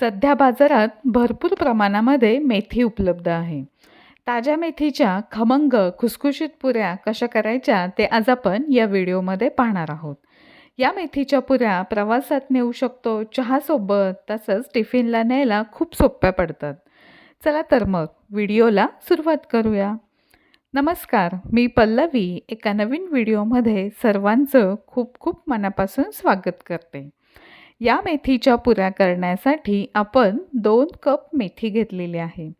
सध्या बाजारात भरपूर प्रमाणामध्ये मेथी उपलब्ध आहे. ताज्या मेथीच्या खमंग खुसखुशीत पुऱ्या कशा करायच्या ते आज आपण या व्हिडिओमध्ये पाहणार आहोत. या मेथीच्या पुऱ्या प्रवासात नेऊ शकतो चहासोबत तसंच टिफिनला न्यायला खूप सोप्या पडतात. चला तर मग व्हिडिओला सुरुवात करूया. नमस्कार मी पल्लवी एका नवीन व्हिडिओमध्ये सर्वांचं खूप खूप मनापासून स्वागत करते. या मेथीच्या पुऱ्या करण्यासाठी आपण दोन कप मेथी घेतलेली आहे.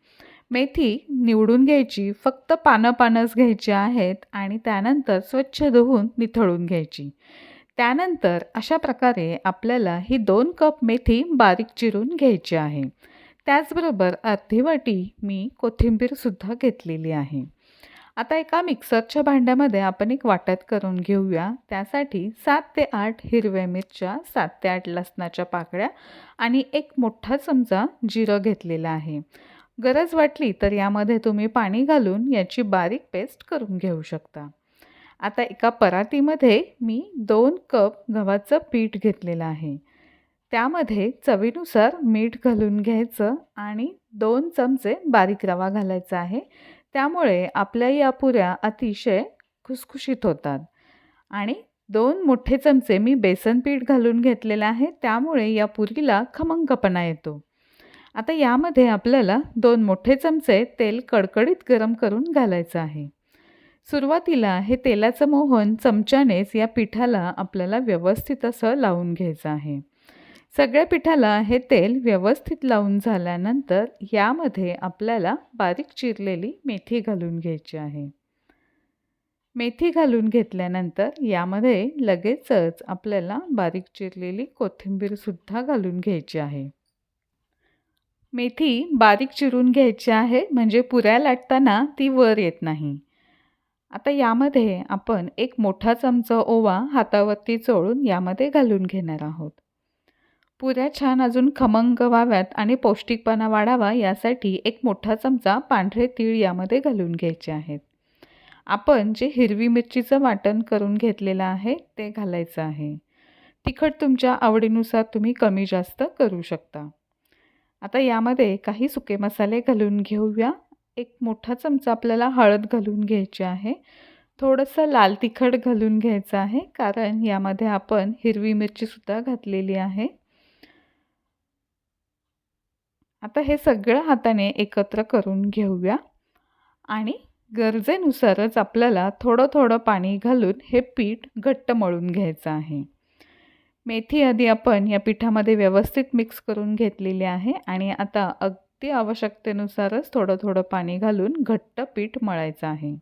मेथी निवडून घ्यायची फक्त पानं पानंच घ्यायची आहेत आणि त्यानंतर स्वच्छ धुवून निथळून घ्यायची. त्यानंतर अशा प्रकारे आपल्याला ही दोन कप मेथी बारीक चिरून घ्यायची आहे. त्याचबरोबर अर्धी वाटी मी कोथिंबीरसुद्धा घेतलेली आहे. आता एका मिक्सरच्या भांड्यामध्ये आपण एक वाटत करून घेऊया. त्यासाठी सात ते आठ हिरव्या मिरच्या सात ते आठ लसणाच्या पाकळ्या आणि एक मोठा चमचा जिरं घेतलेला आहे. गरज वाटली तर यामध्ये तुम्ही पाणी घालून याची बारीक पेस्ट करून घेऊ शकता. आता एका परातीमध्ये मी दोन कप गव्हाचं पीठ घेतलेलं आहे. त्यामध्ये चवीनुसार मीठ घालून घ्यायचं आणि दोन चमचे बारीक रवा घालायचा आहे. त्यामुळे आपल्या या पुऱ्या अतिशय खुसखुशीत होतात. आणि दोन मोठे चमचे मी बेसन पीठ घालून घेतलेलं आहे त्यामुळे या पुरीला खमंगपणा येतो. आता यामध्ये आपल्याला दोन मोठे चमचे तेल कडकडीत गरम करून घालायचं आहे. सुरुवातीला हे तेलाचं मोहन चमच्यानेच या पिठाला आपल्याला व्यवस्थित असं लावून घ्यायचं आहे. सगळ्या पिठाला हे तेल व्यवस्थित लावून झाल्यानंतर यामध्ये आपल्याला बारीक चिरलेली मेथी घालून घ्यायची आहे. मेथी घालून घेतल्यानंतर यामध्ये लगेचच आपल्याला बारीक चिरलेली कोथिंबीरसुद्धा घालून घ्यायची आहे. मेथी बारीक चिरून घ्यायची आहे म्हणजे पुऱ्या लाटताना ती वर येत नाही. आता यामध्ये आपण एक मोठा चमचा ओवा हातावरती चोळून यामध्ये घालून घेणार आहोत. पुऱ्या छान अजून खमंग व्हाव्यात आणि पौष्टिकपणा वाढावा यासाठी एक मोठा चमचा पांढरे तीळ यामध्ये घालून घ्यायचे आहेत. आपण जे हिरवी मिरचीचं वाटण करून घेतलेलं आहे ते घालायचं आहे. तिखट तुमच्या आवडीनुसार तुम्ही कमी जास्त करू शकता. आता यामध्ये काही सुके मसाले घालून घेऊया. एक मोठा चमचा आपल्याला हळद घालून घ्यायची आहे. थोडंसं लाल तिखट घालून घ्यायचं आहे कारण यामध्ये आपण हिरवी मिरचीसुद्धा घातलेली आहे. आता हे सगळं हाताने एकत्र करून घेऊया. आणि गरजेनुसारच आपल्याला थोडं थोडं पाणी घालून हे पीठ घट्ट मळून घ्यायचं आहे. मेथी आधी आपण या पिठामध्ये व्यवस्थित मिक्स करून घेतलेली आहे आणि आता अगदी आवश्यकतेनुसारच थोडं थोडं पाणी घालून घट्ट पीठ मळायचं आहे.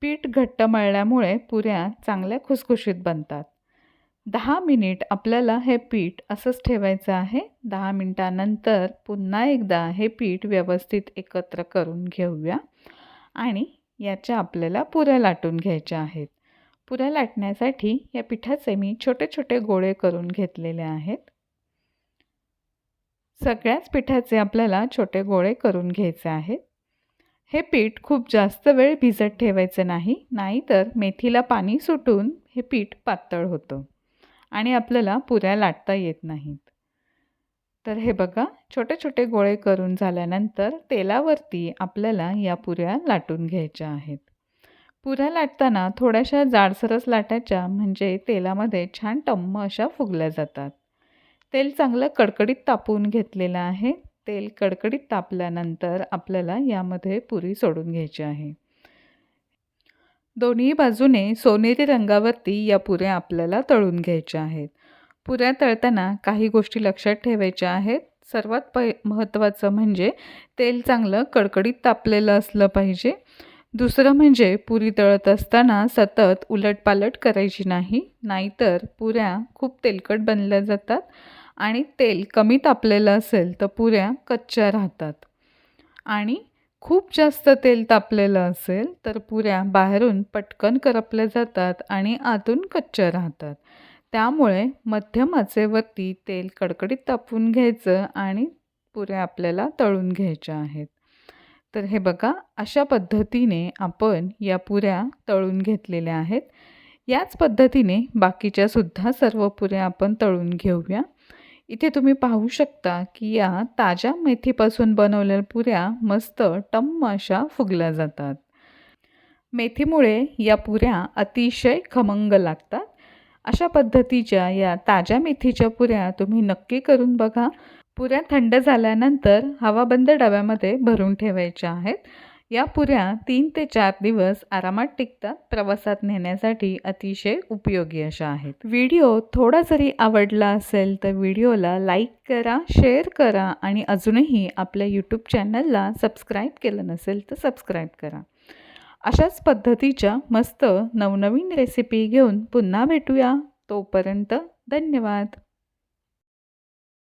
पीठ घट्ट मळल्यामुळे पुऱ्या चांगल्या खुसखुशीत बनतात. दहा मिनिट आपल्याला हे पीठ असंच ठेवायचं आहे. दहा मिनटानंतर पुन्हा एकदा हे पीठ व्यवस्थित एकत्र करून घेऊया. आणि याच्या आपल्याला पुऱ्या लाटून घ्यायच्या आहेत. पुऱ्या लाटण्यासाठी या पिठाचे मी छोटे छोटे गोळे करून घेतलेले आहेत. सगळ्याच पिठाचे आपल्याला छोटे गोळे करून घ्यायचे आहेत. हे पीठ खूप जास्त वेळ भिजत ठेवायचं नाही नाहीतर मेथीला पाणी सुटून हे पीठ पातळ होतं. आणि आपल्याला पुऱ्या लाटता येत नाहीत. तर हे बघा छोटे छोटे गोळे करून झाल्यानंतर तेलावरती आपल्याला या पुऱ्या लाटून घ्यायच्या आहेत. पुऱ्या लाटताना थोड्याशा जाडसरस लाटायच्या म्हणजे तेलामध्ये छान टम्म अशा फुगल्या जातात. तेल चांगलं कडकडीत तापवून घेतलेलं आहे. तेल कडकडीत तापल्यानंतर आपल्याला यामध्ये पुरी सोडून घ्यायची आहे. दोन्ही बाजूने सोनेरी रंगावरती या पुऱ्या आपल्याला तळून घ्यायच्या आहेत. पुऱ्या तळताना काही गोष्टी लक्षात ठेवायच्या आहेत. सर्वात पै महत्त्वाचं म्हणजे तेल चांगलं कडकडीत तापलेलं असलं पाहिजे. दुसरं म्हणजे पुरी तळत असताना सतत उलटपालट करायची नाही नाहीतर पुऱ्या खूप तेलकट बनल्या जातात आणि तेल कमी तापलेलं असेल तर पुऱ्या कच्च्या राहतात. आणि खूप जास्त तेल तापलेलं असेल तर पुऱ्या बाहेरून पटकन करपल्या जातात आणि आतून कच्च्या राहतात. त्यामुळे मध्यम आचेवरती तेल कडकडीत तापवून घ्यायचं आणि पुऱ्या आपल्याला तळून घ्यायच्या आहेत. तर हे बघा अशा पद्धतीने आपण या पुऱ्या तळून घेतलेल्या आहेत. याच पद्धतीने बाकीच्या सुद्धा सर्व पुऱ्या आपण तळून घेऊया. इथे तुम्ही पाहू शकता की या ताज्या मेथीपासून बनवलेल्या पुऱ्या मस्त टम्म अशा फुगल्या जातात. मेथीमुळे या पुऱ्या अतिशय खमंग लागतात. अशा पद्धतीच्या या ताज्या मेथीच्या पुऱ्या तुम्ही नक्की करून बघा. पुऱ्या थंड झाल्यानंतर हवाबंद डब्यामध्ये भरून ठेवायच्या आहेत. या पुऱ्या तीन ते चार दिवस आरामात टिकतात प्रवासात नेण्यासाठी अतिशय उपयोगी अशा आहेत. व्हिडिओ थोडा जरी आवडला असेल तर व्हिडिओला लाईक करा शेअर करा आणि अजूनही आपल्या यूट्यूब चॅनलला सबस्क्राईब केलं नसेल तर सबस्क्राईब करा. अशाच पद्धतीच्या मस्त नवनवीन रेसिपी घेऊन पुन्हा भेटूया. तोपर्यंत धन्यवाद.